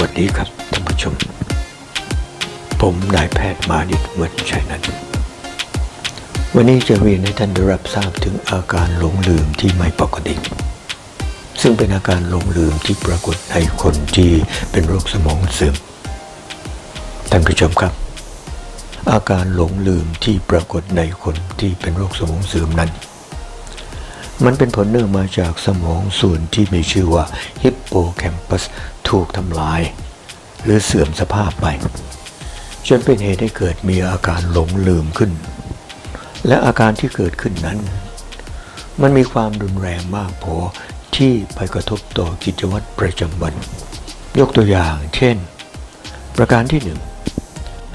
วัสดีครับท่านผู้ชม ผมนายแพทย์มานิตเวชชัยนันท์วันนี้จะเรียนให้ท่านได้รับทราบถึงอาการหลงลืมที่ไม่ปกติ ซึ่งเป็นอาการหลงลืมที่ปรากฏในคนที่เป็นโรคสมองเสื่อม ท่านผู้ชมครับ อาการหลงลืมที่ปรากฏในคนที่เป็นโรคสมองเสื่อมนั้น มันเป็นผลเนื่องมาจากสมองส่วนที่มีชื่อว่าฮิปโปแคมปัส ถูกทำลาย หรือเสื่อมสภาพไปจนเป็นเหตุให้เกิดมีอาการหลงลืมขึ้น และอาการที่เกิดขึ้นนั้น มันมีความรุนแรงมากพอที่ไปกระทบต่อกิจวัตรประจำวัน ยกตัวอย่างเช่น ประการที่หนึ่ง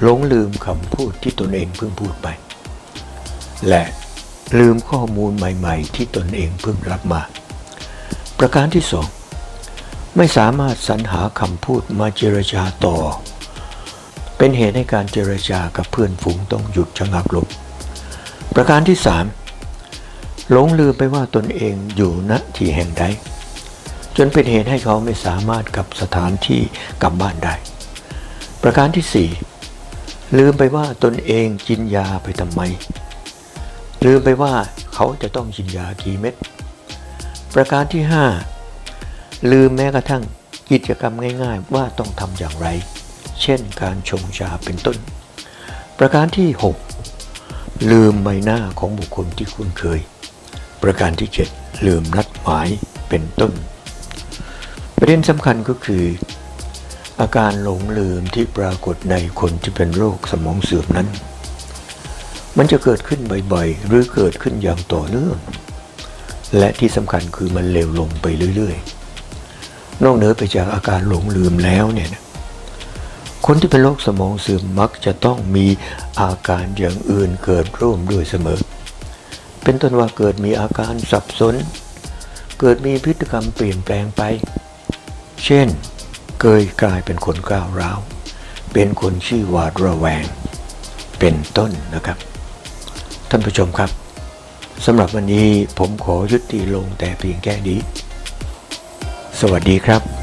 หลงลืมคำพูดที่ตนเองเพิ่งพูดไป และลืมข้อมูลใหม่ ๆ ที่ตนเองเพิ่งรับมา ประการที่สอง ไม่สามารถสรรหาคำพูดมาเจรจาต่อ เป็นเหตุให้การเจรจากับเพื่อนฝูงต้องหยุดชะงักลงประการที่สามหลงลืมไปว่าตนเองอยู่ณที่แห่งใดจนเป็นเหตุให้เขาไม่สามารถกลับสถานที่กลับบ้านได้ ประการที่สี่ลืมไปว่าตนเองกินยาไปทำไม ลืมไปว่าเขาจะต้องกินยากี่เม็ด ประการที่ 5 ลืมแม้กระทั่งกิจกรรมง่ายๆ ว่าต้องทำอย่างไร เช่นการชงชาเป็นต้น ประการที่ 6 ลืมใบหน้าของบุคคลที่คุ้นเคย ประการที่ 7 ลืมนัดหมายเป็นต้น ประเด็นสำคัญก็คือ อาการหลงลืมที่ปรากฏในคนที่เป็นโรคสมองเสื่อมนั้น มันจะเกิดขึ้นบ่อยๆ หรือเกิดขึ้นอย่างต่อเนื่องและที่สำคัญคือมันเร็วลงไปเรื่อยๆ นอกเหนือไปจากอาการหลงลืมแล้วเนี่ยนะคนที่เป็นโรคสมองเสื่อมมักจะต้องมีอาการอย่างอื่นเกิดร่วมด้วยเสมอ เป็นต้นว่าเกิดมีอาการสับสน เกิดมีพฤติกรรมเปลี่ยนแปลงไป เช่นเกยกลายเป็นคนก้าวร้าว เป็นคนขี้หวาดระแวง เป็นต้นนะครับ ท่านผู้ชมครับสำหรับวันนี้ผมขอยุติลงแต่เพียงแค่นี้ สวัสดีครับ